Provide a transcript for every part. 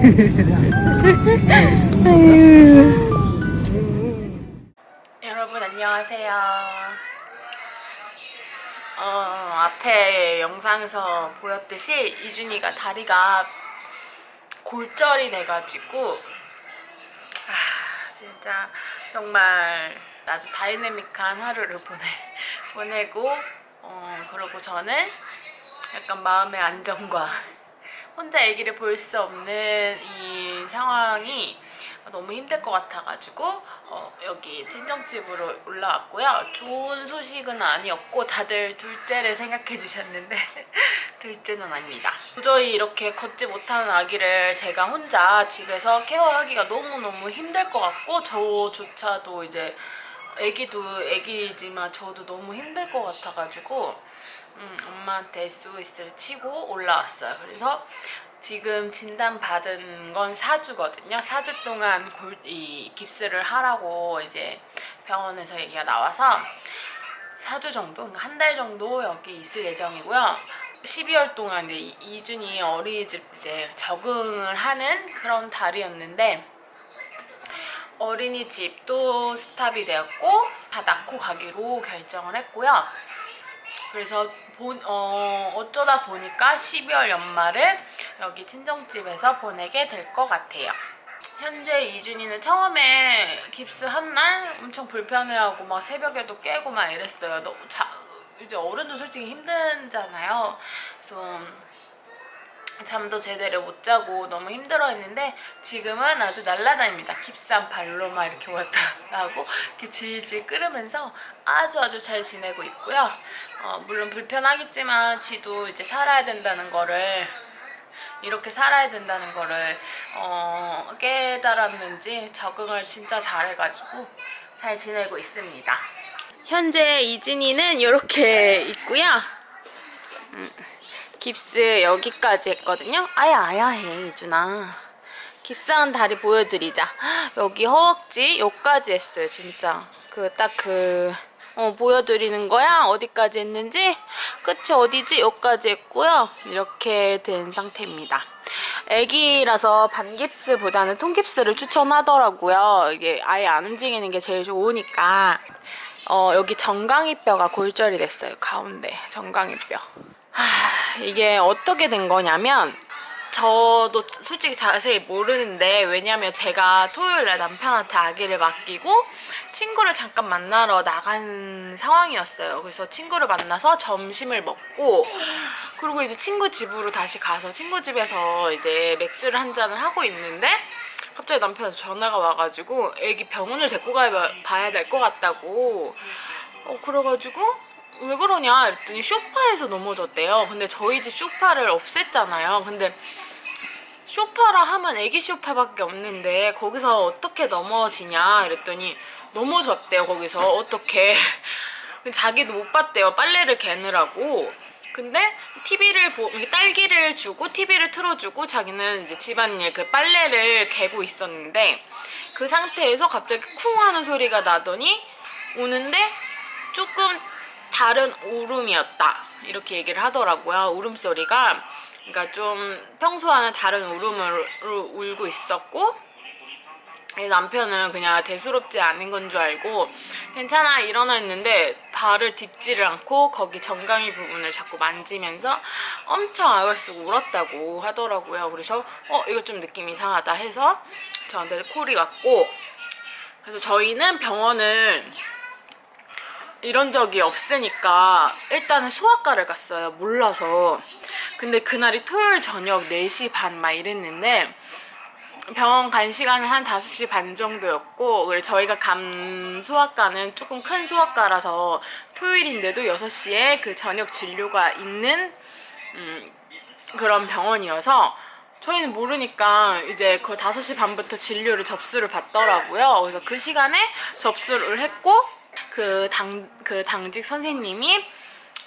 여러분 안녕하세요. 어, 앞에 영상에서 보였듯이 이준이가 다리가 골절이 돼가지고 아, 진짜 정말 아주 다이내믹한 하루를 보내 보내고 어, 그러고 저는 약간 마음의 안정과 혼자 아기를 볼 수 없는 이 상황이 너무 힘들 것 같아가지고 어, 여기 친정집으로 올라왔고요. 좋은 소식은 아니었고 다들 둘째를 생각해 주셨는데 둘째는 아닙니다. 도저히 이렇게 걷지 못하는 아기를 제가 혼자 집에서 케어하기가 너무너무 힘들 것 같고 저조차도 이제 아기도 아기지만 저도 너무 힘들 것 같아가지고 음, 엄마한테 SOS를 치고 올라왔어요. 그래서 지금 진단 받은 건 4주거든요. 4주 동안 골, 이 깁스를 하라고 이제 병원에서 얘기가 나와서 4주 정도, 그러니까 한 달 정도 여기 있을 예정이고요. 12월 동안 이제 이- 이준이 어린이집 이제 적응을 하는 그런 달이었는데 어린이집도 스탑이 되었고 다 낳고 가기로 결정을 했고요. 그래서 본, 어, 어쩌다 보니까 12월 연말을 여기 친정집에서 보내게 될 것 같아요. 현재 이준이는 처음에 깁스 한 날 엄청 불편해하고 막 새벽에도 깨고 막 이랬어요. 너무 자, 이제 어른도 솔직히 힘들잖아요. 그래서 잠도 제대로 못 자고 너무 힘들어했는데 지금은 아주 날라다닙니다. 깁스한 발로만 이렇게 왔다 하고 이렇게 질질 끓으면서 아주 아주 잘 지내고 있고요. 어, 물론 불편하겠지만 지도 이제 살아야 된다는 거를 이렇게 살아야 된다는 거를 어, 깨달았는지 적응을 진짜 잘해가지고 잘 지내고 있습니다. 현재 이준이는 이렇게 있고요. 깁스 여기까지 했거든요. 아야 아야 해 이준아. 깁스한 다리 보여드리자. 여기 허벅지 여기까지 했어요 진짜. 그딱그 어, 보여드리는 거야 어디까지 했는지 끝이 어디지 여기까지 했고요. 이렇게 된 상태입니다. 애기라서 반깁스보다는 통깁스를 추천하더라고요. 이게 아예 안 움직이는 게 제일 좋으니까. 어, 여기 정강이뼈가 골절이 됐어요. 가운데 정강이뼈. 하, 이게 어떻게 된 거냐면 저도 솔직히 자세히 모르는데 왜냐면 제가 토요일에 남편한테 아기를 맡기고 친구를 잠깐 만나러 나간 상황이었어요. 그래서 친구를 만나서 점심을 먹고 그리고 이제 친구 집으로 다시 가서 친구 집에서 이제 맥주를 한 잔을 하고 있는데 갑자기 남편한테 전화가 와가지고 애기 병원을 데리고 가봐야 될 것 같다고 어 그래가지고 왜 그러냐 했더니 쇼파에서 넘어졌대요. 근데 저희 집 쇼파를 없앴잖아요. 근데 쇼파라 하면 애기 쇼파밖에 없는데 거기서 어떻게 넘어지냐 이랬더니 넘어졌대요. 거기서 어떻게 자기도 못 봤대요. 빨래를 개느라고. 근데 TV를 보 딸기를 주고 TV를 틀어주고 자기는 이제 집안일 그 빨래를 개고 있었는데 그 상태에서 갑자기 쿵 하는 소리가 나더니 우는데 조금 다른 울음이었다. 이렇게 얘기를 하더라고요. 울음소리가. 그러니까 좀 평소와는 다른 울음으로 울고 있었고 이 남편은 그냥 대수롭지 않은 건 줄 알고 괜찮아 일어나 있는데 발을 딛지를 않고 거기 정강이 부분을 자꾸 만지면서 엄청 악을 쓰고 울었다고 하더라고요. 그래서 어 이거 좀 느낌 이상하다 해서 저한테 콜이 왔고 그래서 저희는 병원을 이런 적이 없으니까 일단은 소아과를 갔어요. 몰라서. 근데 그날이 토요일 저녁 4시 반 막 이랬는데 병원 간 시간은 한 5시 반 정도였고 그리고 저희가 간 소아과는 조금 큰 소아과라서 토요일인데도 6시에 그 저녁 진료가 있는 음, 그런 병원이어서 저희는 모르니까 이제 그 5시 반부터 진료를 접수를 받더라고요. 그래서 그 시간에 접수를 했고 그 당 그 당직 선생님이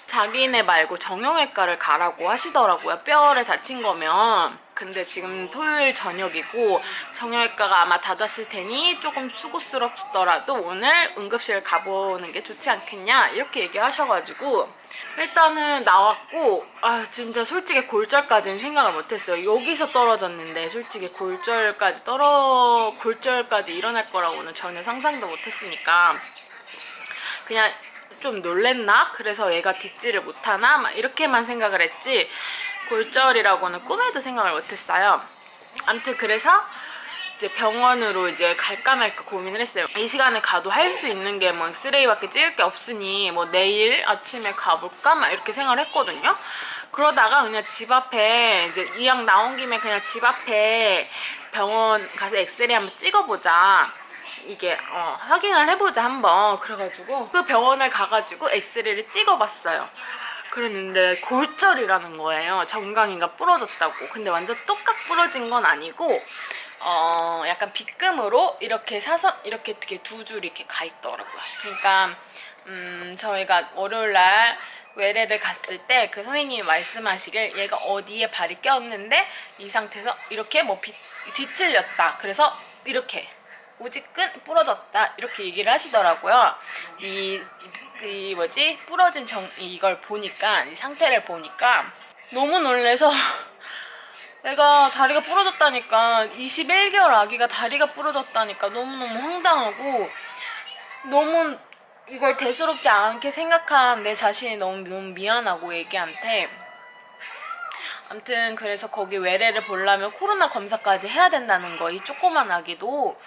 자기네 말고 정형외과를 가라고 하시더라고요. 뼈를 다친 거면. 근데 지금 토요일 저녁이고 정형외과가 아마 닫았을 테니 조금 수고스럽더라도 오늘 응급실 가보는 게 좋지 않겠냐? 이렇게 얘기하셔가지고 일단은 나왔고 아 진짜 솔직히 골절까지는 생각을 못했어요. 여기서 떨어졌는데 솔직히 골절까지 떨어 골절까지 일어날 거라고는 전혀 상상도 못했으니까 그냥 좀 놀랬나? 그래서 얘가 딛지를 못하나? 막 이렇게만 생각을 했지 골절이라고는 꿈에도 생각을 못했어요. 아무튼 그래서 이제 병원으로 이제 갈까 말까 고민을 했어요. 이 시간에 가도 할 수 있는 게뭐 엑스레이밖에 찍을 게 없으니 뭐 내일 아침에 가볼까 막 이렇게 생각을 했거든요. 그러다가 그냥 집 앞에 이제 이왕 나온 김에 그냥 집 앞에 병원 가서 엑스레이 한번 찍어보자. 이게 어, 확인을 해보자 한번 그래가지고 그 병원을 가가지고 엑스레이를 찍어봤어요. 그랬는데 골절이라는 거예요. 정강이가 부러졌다고. 근데 완전 똑같 부러진 건 아니고 어 약간 빗금으로 이렇게 사선 이렇게 되게 두 줄 이렇게 가 있더라고요. 그러니까 음 저희가 월요일 날 외래를 갔을 때 그 선생님이 말씀하시길 얘가 어디에 발이 껴있는데 이 상태에서 이렇게 뭐 비, 뒤틀렸다. 그래서 이렇게 우지끈 부러졌다. 이렇게 얘기를 하시더라고요. 이, 이 뭐지? 부러진 정 이걸 보니까 이 상태를 보니까 너무 놀래서 내가 다리가 부러졌다니까 21개월 아기가 다리가 부러졌다니까 너무너무 황당하고 너무 이걸 대수롭지 않게 생각한 내 자신이 너무, 너무 미안하고 애기한테. 아무튼 그래서 거기 외래를 보려면 코로나 검사까지 해야 된다는 거 이 조그만 아기도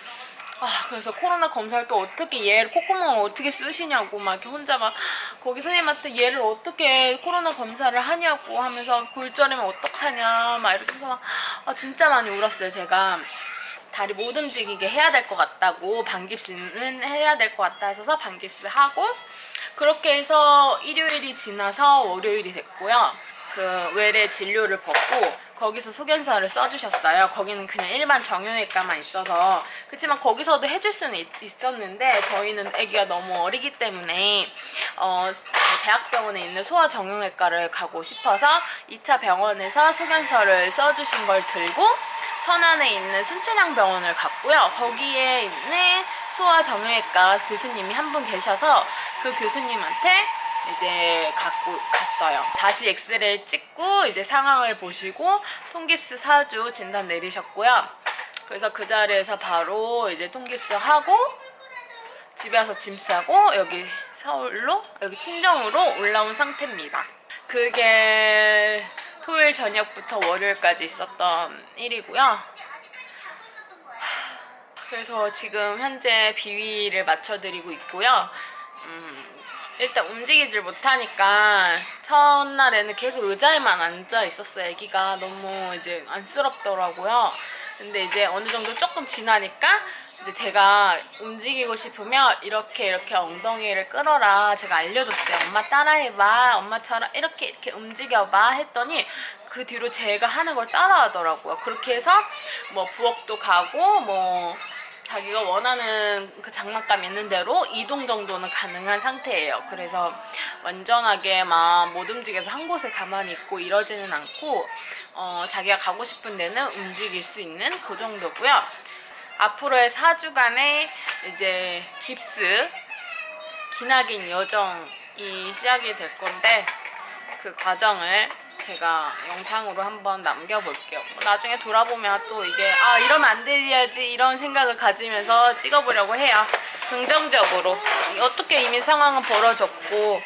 아 그래서 코로나 검사를 또 어떻게 얘를 콧구멍을 어떻게 쓰시냐고 막 이렇게 혼자 막 거기 선생님한테 얘를 어떻게 코로나 검사를 하냐고 하면서 골절이면 어떡하냐 막 이렇게 해서 막 아, 진짜 많이 울었어요 제가. 다리 못 움직이게 해야 될 것 같다고 반깁스는 해야 될 것 같다 해서 반깁스 하고 그렇게 해서 일요일이 지나서 월요일이 됐고요. 그 외래 진료를 받고 거기서 소견서를 써주셨어요. 거기는 그냥 일반 정형외과만 있어서 그렇지만 거기서도 해줄 수는 있, 있었는데 저희는 아기가 너무 어리기 때문에 어, 대학병원에 있는 소아 정형외과를 가고 싶어서 2차 병원에서 소견서를 써주신 걸 들고 천안에 있는 순천향 병원을 갔고요. 거기에 있는 소아 정형외과 교수님이 한 분 계셔서 그 교수님한테 이제 갖고 갔어요. 다시 엑스레이를 찍고 이제 상황을 보시고 통깁스 4주 진단 내리셨고요. 그래서 그 자리에서 바로 이제 통깁스 하고 집에 와서 짐 싸고 여기 서울로 여기 친정으로 올라온 상태입니다. 그게 토요일 저녁부터 월요일까지 있었던 일이고요. 그래서 지금 현재 비위를 맞춰드리고 있고요. 음, 일단 움직이질 못하니까 첫날에는 계속 의자에만 앉아 있었어요. 아기가 너무 이제 안쓰럽더라고요. 근데 이제 어느 정도 조금 지나니까 이제 제가 움직이고 싶으면 이렇게 이렇게 엉덩이를 끌어라 제가 알려줬어요. 엄마 따라해봐. 엄마처럼 이렇게 이렇게 움직여봐 했더니 그 뒤로 제가 하는 걸 따라하더라고요. 그렇게 해서 뭐 부엌도 가고 뭐 자기가 원하는 그 장난감 있는 대로 이동 정도는 가능한 상태예요. 그래서 완전하게 막 못 움직여서 한 곳에 가만히 있고 이러지는 않고 어, 자기가 가고 싶은 데는 움직일 수 있는 그 정도고요. 앞으로의 4주간의 이제 깁스 기나긴 여정이 시작이 될 건데 그 과정을 제가 영상으로 한번 남겨볼게요. 뭐 나중에 돌아보면 또 이게 아 이러면 안 돼야지 이런 생각을 가지면서 찍어보려고 해요. 긍정적으로 어떻게 이미 상황은 벌어졌고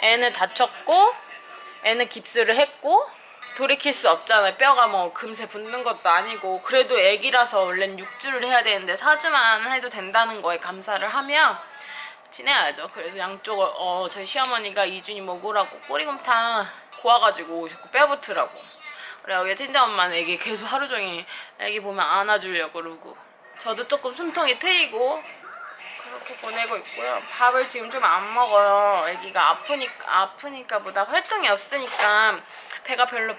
애는 다쳤고 애는 깁스를 했고 돌이킬 수 없잖아요. 뼈가 뭐 금세 붙는 것도 아니고 그래도 애기라서 원래는 6주를 해야 되는데 4주만 해도 된다는 거에 감사를 하며 지내야죠. 그래서 양쪽을 어 저희 시어머니가 이준이 먹으라고 꼬리곰탕 고와가지고 자꾸 빼붙으라고. 그래 여기 친정 엄마는 애기 계속 하루 종일 애기 보면 안아주려고 그러고 저도 조금 숨통이 트이고 그렇게 보내고 있고요. 밥을 지금 좀 안 먹어요. 애기가 아프니까 아프니까 보다 활동이 없으니까 배가 별로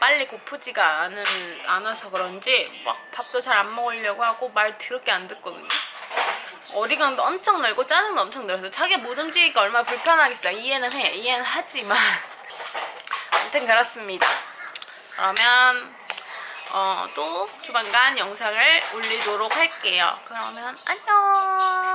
빨리 고프지가 않은 않아서 그런지 막 밥도 잘 안 먹으려고 하고 말 더럽게 안 듣거든요. 어리광도 엄청 넓고 짜증도 엄청 늘어서 자기 못 움직이기가 얼마나 불편하겠어요. 이해는 해. 이해는 하지만 아무튼 그렇습니다. 그러면 어, 또 조만간 영상을 올리도록 할게요. 그러면 안녕.